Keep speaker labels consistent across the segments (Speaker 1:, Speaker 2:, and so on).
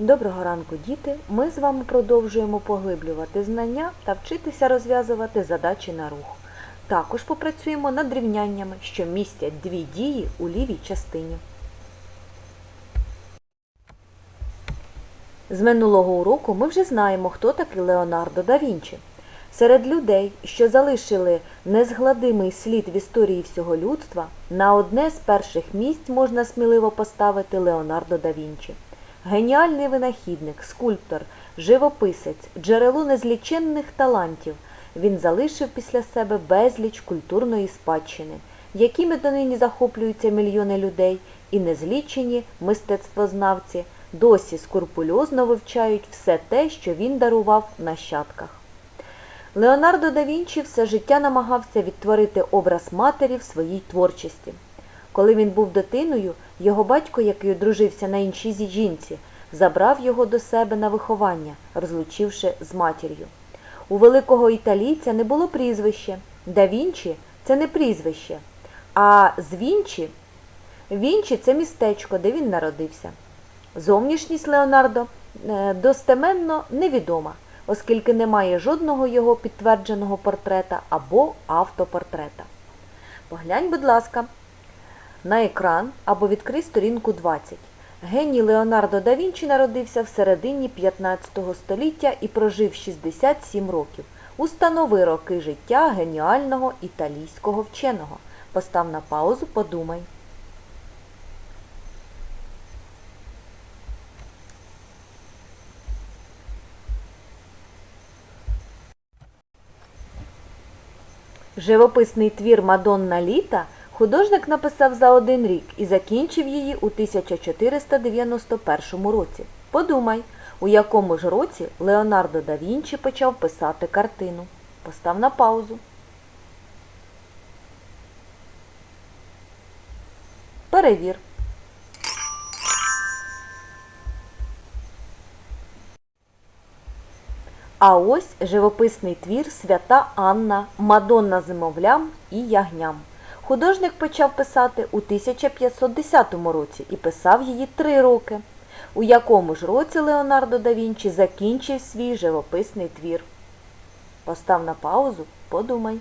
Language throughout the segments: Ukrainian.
Speaker 1: Доброго ранку, діти! Ми з вами продовжуємо поглиблювати знання та вчитися розв'язувати задачі на рух. Також попрацюємо над рівняннями, що містять дві дії у лівій частині. З минулого уроку ми вже знаємо, хто такий Леонардо да Вінчі. Серед людей, що залишили незгладимий слід в історії всього людства, на одне з перших місць можна сміливо поставити Леонардо да Вінчі. Геніальний винахідник, скульптор, живописець, джерело незліченних талантів. Він залишив після себе безліч культурної спадщини, якими донині захоплюються мільйони людей, і незлічені мистецтвознавці досі скрупульозно вивчають все те, що він дарував нащадках. Леонардо да Вінчі все життя намагався відтворити образ матері в своїй творчості. Коли він був дитиною, його батько, який одружився на іншій жінці, забрав його до себе на виховання, розлучивши з матір'ю. У великого італійця не було прізвища. Да Вінчі це не прізвище, а з Вінчі Вінчі це містечко, де він народився. Зовнішність Леонардо е, достеменно невідома, оскільки немає жодного його підтвердженого портрета або автопортрета. Поглянь, будь ласка, на екран або відкрий сторінку 20. Геній Леонардо да Вінчі народився в середині 15 століття і прожив 67 років. Установи роки життя геніального італійського вченого. Постав на паузу, подумай. Живописний твір Мадонна літа художник написав за один рік і закінчив її у 1491 році. Подумай, у якому ж році Леонардо да Вінчі почав писати картину. Постав на паузу. Перевір. А ось живописний твір Свята Анна, Мадонна зимовлям і ягням. Художник почав писати у 1510 році і писав її три роки. У якому ж році Леонардо да Вінчі закінчив свій живописний твір? Постав на паузу, подумай.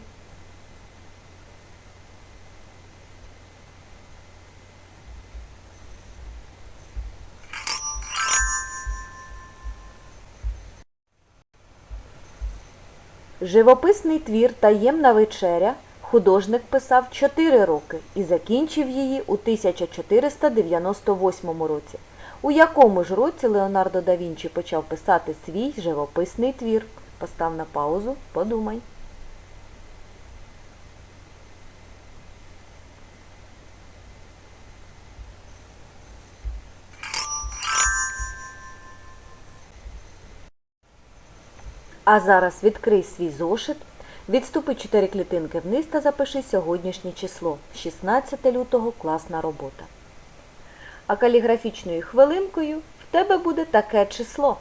Speaker 1: Живописний твір Таємна вечеря художник писав 4 роки і закінчив її у 1498 році. У якому ж році Леонардо да Вінчі почав писати свій живописний твір? Постав на паузу, подумай. А зараз відкрий свій зошит, відступи 4 клітинки вниз та запиши сьогоднішнє число. 16 лютого класна робота. А каліграфічною хвилинкою в тебе буде таке число.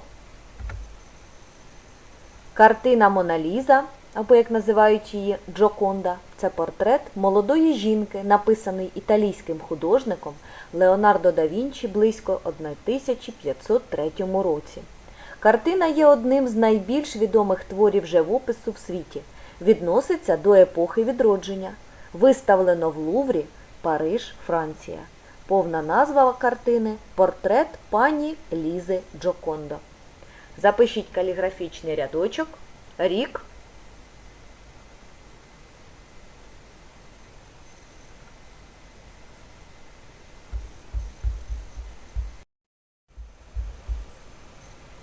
Speaker 1: Картина Мона Ліза, або як називають її Джоконда, це портрет молодої жінки, написаний італійським художником Леонардо да Вінчі близько 1503 році. Картина є одним з найбільш відомих творів живопису в світі. Відноситься до епохи відродження. Виставлено в Луврі, Париж, Франція. Повна назва картини Портрет пані Лізи Джокондо. Запишіть каліграфічний рядочок, рік.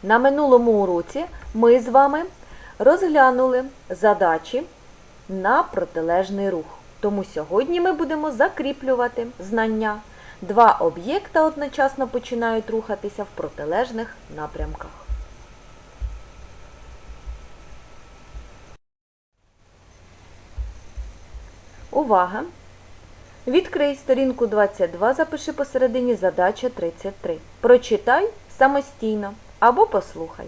Speaker 1: На минулому уроці ми з вами розглянули задачі на протилежний рух. Тому сьогодні ми будемо закріплювати знання. Два об'єкта одночасно починають рухатися в протилежних напрямках. Увага! Відкрий сторінку 22, запиши посередині задача 33. Прочитай самостійно або послухай.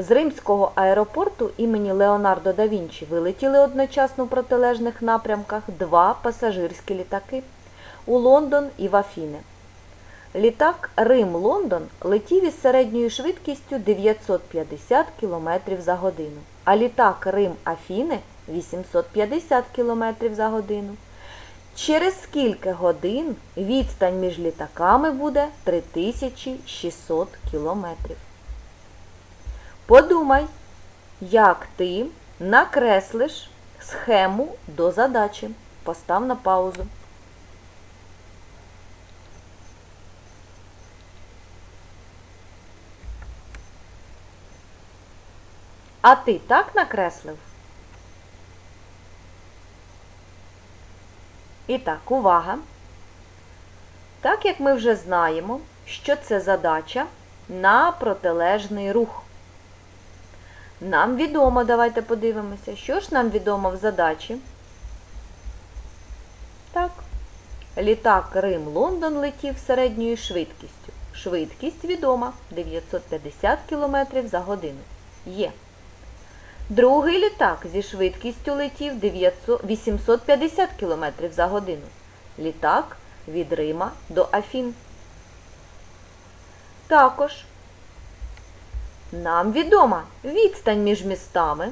Speaker 1: З римського аеропорту імені Леонардо да Вінчі вилетіли одночасно в протилежних напрямках два пасажирські літаки у Лондон і в Афіни. Літак Рим-Лондон летів із середньою швидкістю 950 км за годину, а літак Рим-Афіни 850 км за годину. Через скільки годин відстань між літаками буде 3600 км. Подумай, як ти накреслиш схему до задачі. Постав на паузу. А ти так накреслив? І так, увага. Так як ми вже знаємо, що це задача на протилежний рух. Нам відомо, давайте подивимося, що ж нам відомо в задачі. Так. Літак Рим-Лондон летів середньою швидкістю. Швидкість відома 950 км за годину. Є. Другий літак зі швидкістю летів 850 км за годину. Літак від Рима до Афін. Також нам відома відстань між містами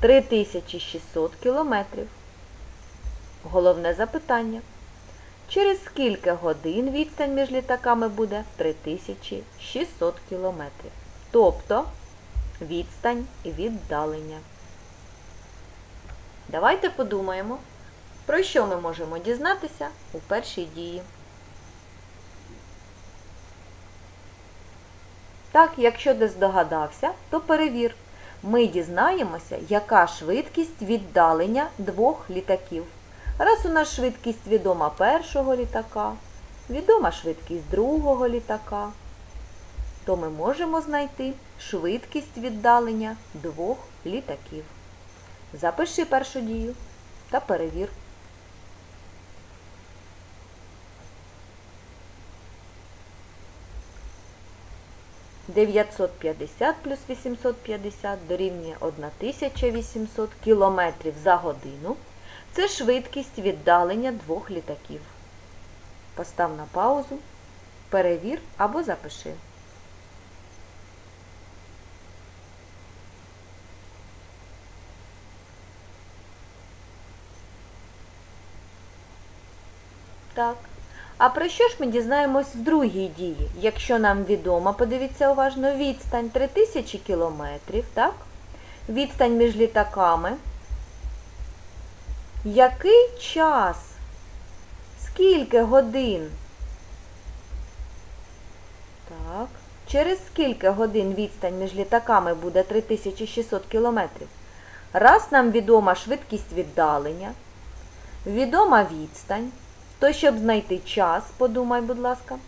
Speaker 1: 3600 км. Головне запитання. Через скільки годин відстань між літаками буде 3600 км. Тобто відстань віддалення. Давайте подумаємо, про що ми можемо дізнатися у першій дії. Так, якщо ти здогадався, то перевір. Ми дізнаємося, яка швидкість віддалення двох літаків. Раз у нас швидкість відома першого літака, відома швидкість другого літака, то ми можемо знайти швидкість віддалення двох літаків. Запиши першу дію та перевір. Дев'ятсот п'ятдесят плюс 850 дорівнює 1800 км за годину. Це швидкість віддалення двох літаків. Постав на паузу, перевір або запиши. Так. А про що ж ми дізнаємось в другій дії? Якщо нам відомо, подивіться уважно, відстань 3000 кілометрів, так? Відстань між літаками. Який час? Скільки годин? Так. Через скільки годин відстань між літаками буде 3600 кілометрів? Раз нам відома швидкість віддалення, відома відстань, то щоб знайти час, подумай, будь ласка,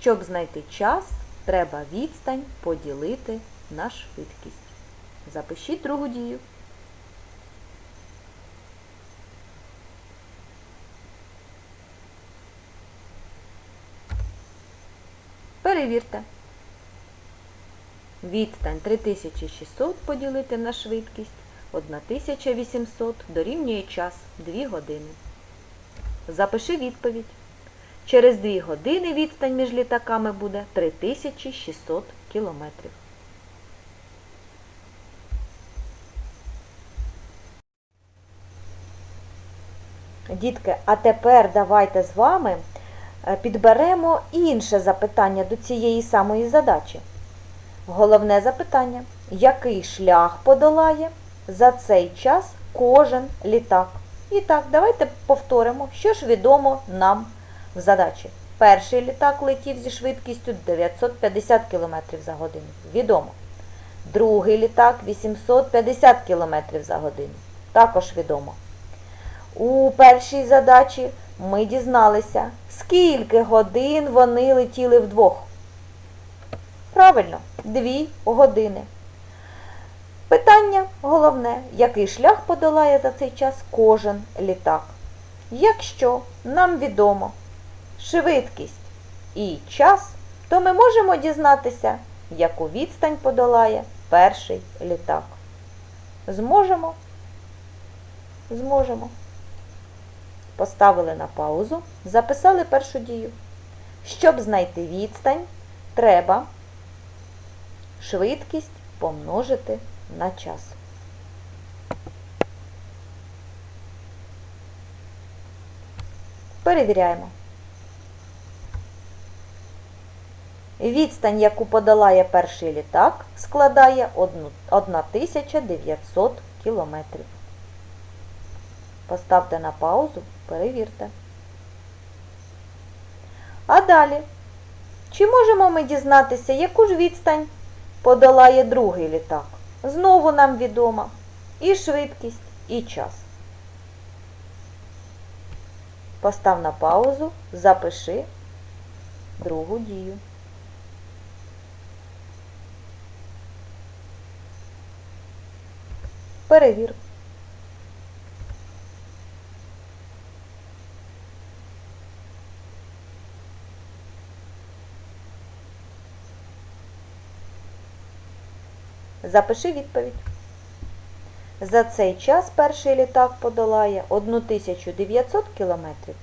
Speaker 1: щоб знайти час, треба відстань поділити на швидкість. Запишіть другу дію. Перевірте. Відстань 3600 поділити на швидкість 1800 дорівнює час 2 години. Запиши відповідь. Через 2 години відстань між літаками буде 3600 кілометрів. Дітки, а тепер давайте з вами е, підберемо інше запитання до цієї самої задачі. Головне запитання, який шлях подолає за цей час кожен літак? І так, давайте повторимо, що ж відомо нам в задачі. Перший літак летів зі швидкістю 950 км за годину. Відомо. Другий літак 850 км за годину. Також відомо. У першій задачі ми дізналися, скільки годин вони летіли вдвох. Правильно, 2 години. Питання головне, який шлях подолає за цей час кожен літак. Якщо нам відомо швидкість і час, то ми можемо дізнатися, яку відстань подолає перший літак. Зможемо? Зможемо. поставили на паузу, записали першу дію. Щоб знайти відстань, треба швидкість помножити на час. Перевіряємо. Відстань, яку подолає перший літак, складає 1900 кілометрів. Поставте на паузу, перевірте. А далі, чи можемо ми дізнатися, яку ж відстань подолає другий літак? Знову нам відома і швидкість, і час. Постав на паузу, запиши другу дію. Перевір. Запиши відповідь. За цей час перший літак подолає 1900 кілометрів,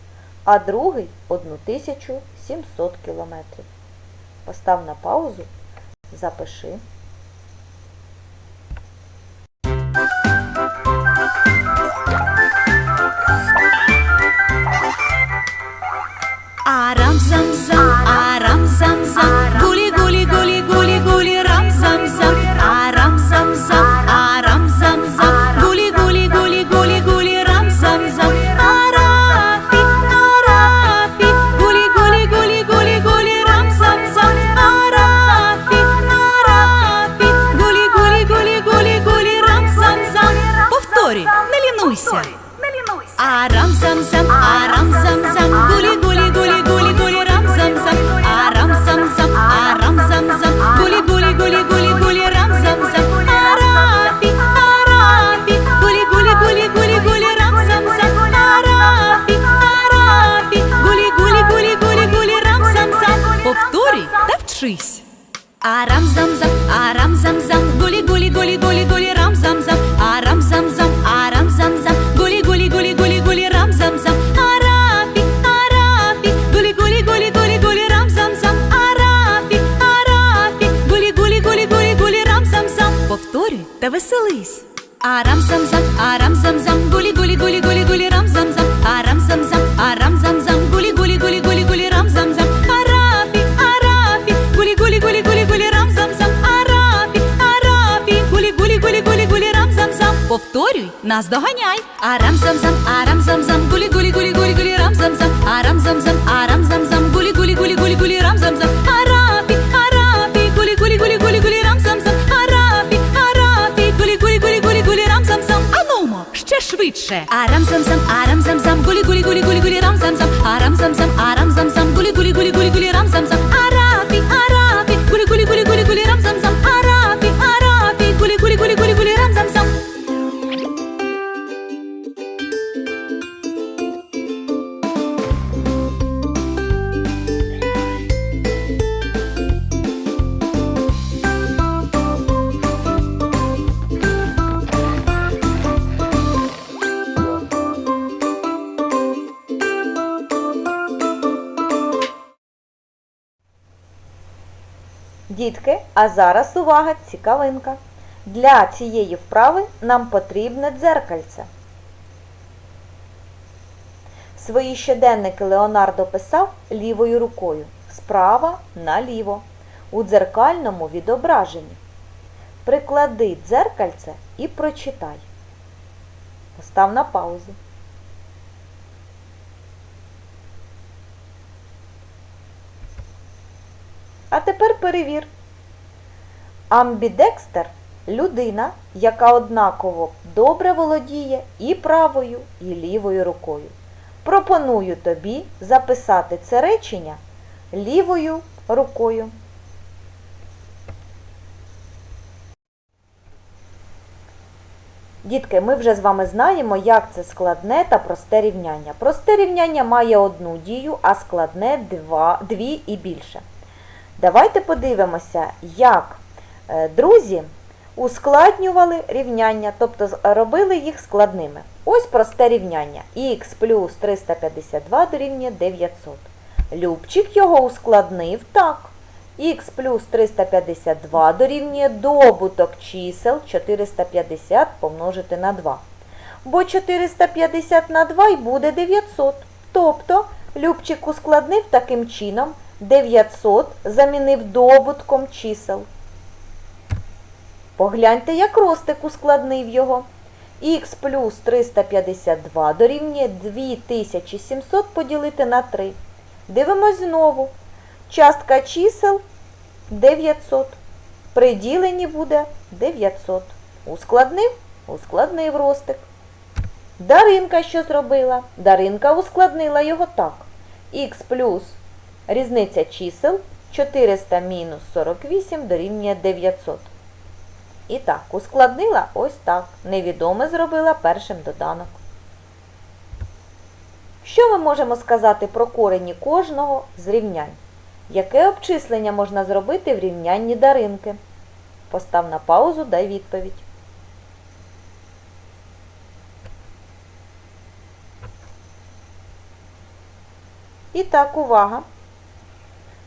Speaker 1: а другий 1700 кілометрів. Постав на паузу, запиши.
Speaker 2: Арам зам зам, Арам зам зам, гули гули гули гули рам зам зам, арафи арафи, гули гули гули гули гули рам зам зам. Анумо, ще швидше. Арам зам зам, арам зам зам, гули гули гули гули гули рам зам зам, арам
Speaker 1: Дітки, а зараз увага, цікавинка. Для цієї вправи нам потрібне дзеркальце. Свої щоденники Леонардо писав лівою рукою, справа наліво, у дзеркальному відображенні. Приклади дзеркальце і прочитай. Постав на паузу. А тепер перевір. Амбідекстер людина, яка однаково добре володіє і правою, і лівою рукою. Пропоную тобі записати це речення лівою рукою. Дітки, ми вже з вами знаємо, як це складне та просте рівняння. Просте рівняння має одну дію, а складне дві і більше. Давайте подивимося, як друзі ускладнювали рівняння, тобто робили їх складними. Ось просте рівняння. х плюс 352 дорівнює 900. Любчик його ускладнив так. х плюс 352 дорівнює добуток чисел 450 помножити на 2. Бо 450 на 2 й буде 900. Тобто Любчик ускладнив таким чином 900 замінив добутком чисел. Погляньте, як Ростик ускладнив його. Х плюс 352 дорівнює 2700 поділити на 3. Дивимось знову. Частка чисел 900. При діленні буде 900. Ускладнив? Ускладнив Ростик. Даринка що зробила? Даринка ускладнила його так. Х плюс різниця чисел 400 мінус 48 дорівнює 900. І так, ускладнила ось так. Невідоме зробила першим доданок. Що ми можемо сказати про корені кожного з рівнянь? Яке обчислення можна зробити в рівнянні даринки? Постав на паузу, дай відповідь. І так, увага.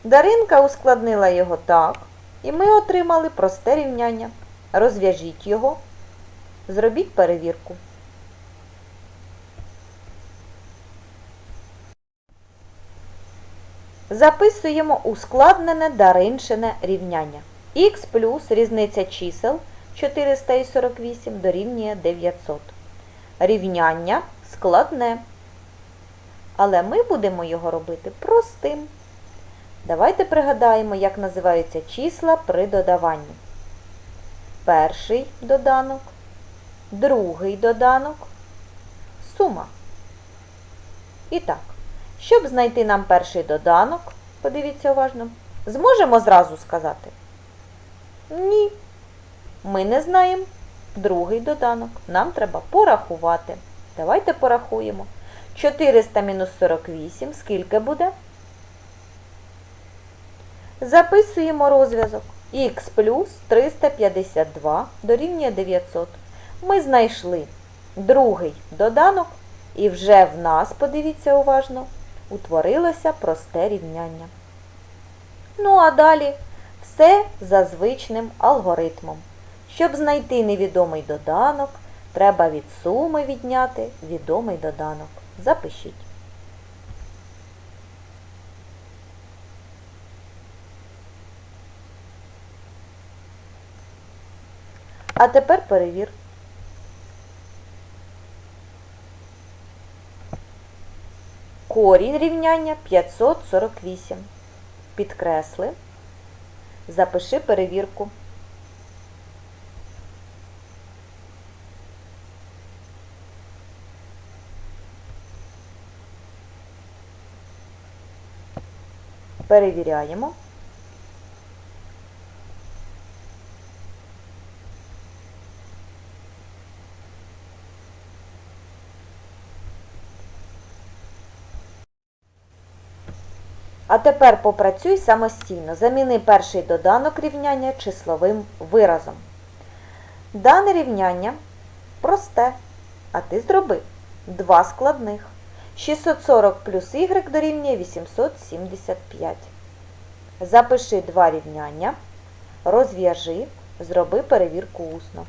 Speaker 1: Даринка ускладнила його так, і ми отримали просте рівняння. Розв'яжіть його, зробіть перевірку. Записуємо ускладнене дариншине рівняння. х плюс різниця чисел 448 дорівнює 900. Рівняння складне. Але ми будемо його робити простим. Давайте пригадаємо, як називаються числа при додаванні. Перший доданок, другий доданок, сума. І так, щоб знайти нам перший доданок, подивіться уважно, зможемо зразу сказати? Ні. Ми не знаємо другий доданок. Нам треба порахувати. Давайте порахуємо. 400 мінус 48 скільки буде? Записуємо розв'язок. Х плюс 352 дорівнює 900. Ми знайшли другий доданок, і вже в нас, подивіться уважно, утворилося просте рівняння. Ну а далі все за звичним алгоритмом. Щоб знайти невідомий доданок, треба від суми відняти відомий доданок. Запишіть. А тепер перевір. Корінь рівняння 548. Підкресли. Запиши перевірку. Перевіряємо. Тепер попрацюй самостійно. Заміни перший доданок рівняння числовим виразом. Дане рівняння просте, а ти зроби два складних. 640 плюс y дорівнює 875. Запиши два рівняння, розв'яжи, зроби перевірку усно.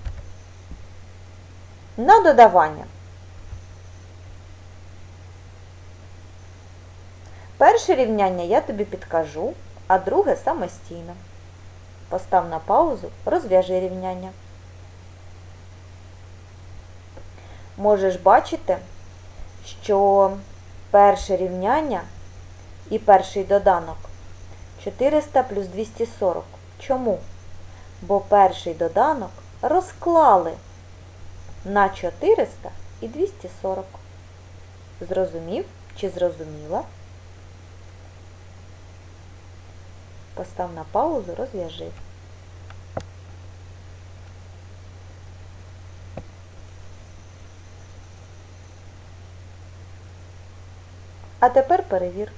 Speaker 1: На додавання. Перше рівняння я тобі підкажу, а друге самостійно. Постав на паузу, розв'яжи рівняння. Можеш бачити, що перше рівняння і перший доданок 400 плюс 240. Чому? Бо перший доданок розклали на 400 і 240. Зрозумів чи зрозуміла? Постав на паузу, розв'яжи. А тепер перевір.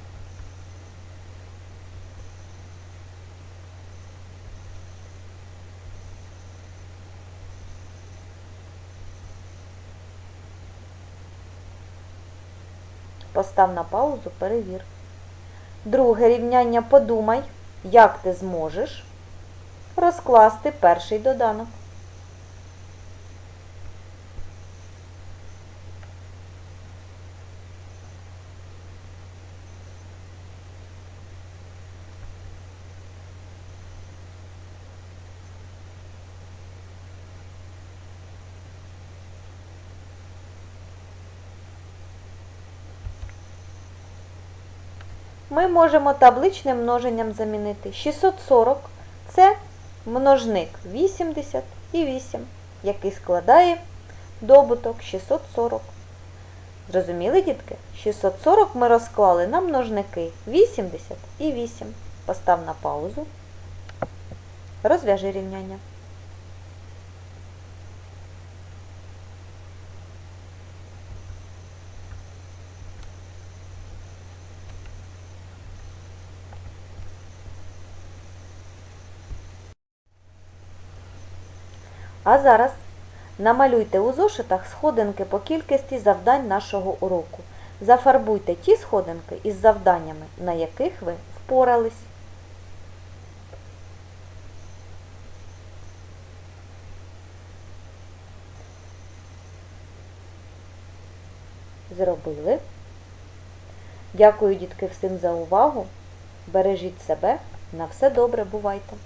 Speaker 1: Постав на паузу, перевір. Друге рівняння подумай як ти зможеш розкласти перший доданок. Ми можемо табличним множенням замінити. 640 це множник 80 і 8, який складає добуток 640. Зрозуміли, дітки? 640 ми розклали на множники 80 і 8. Постав на паузу. Розв'яжи рівняння. А зараз намалюйте у зошитах сходинки по кількості завдань нашого уроку. Зафарбуйте ті сходинки із завданнями, на яких ви впорались. Зробили. Дякую, дітки, всім за увагу. Бережіть себе. На все добре, бувайте!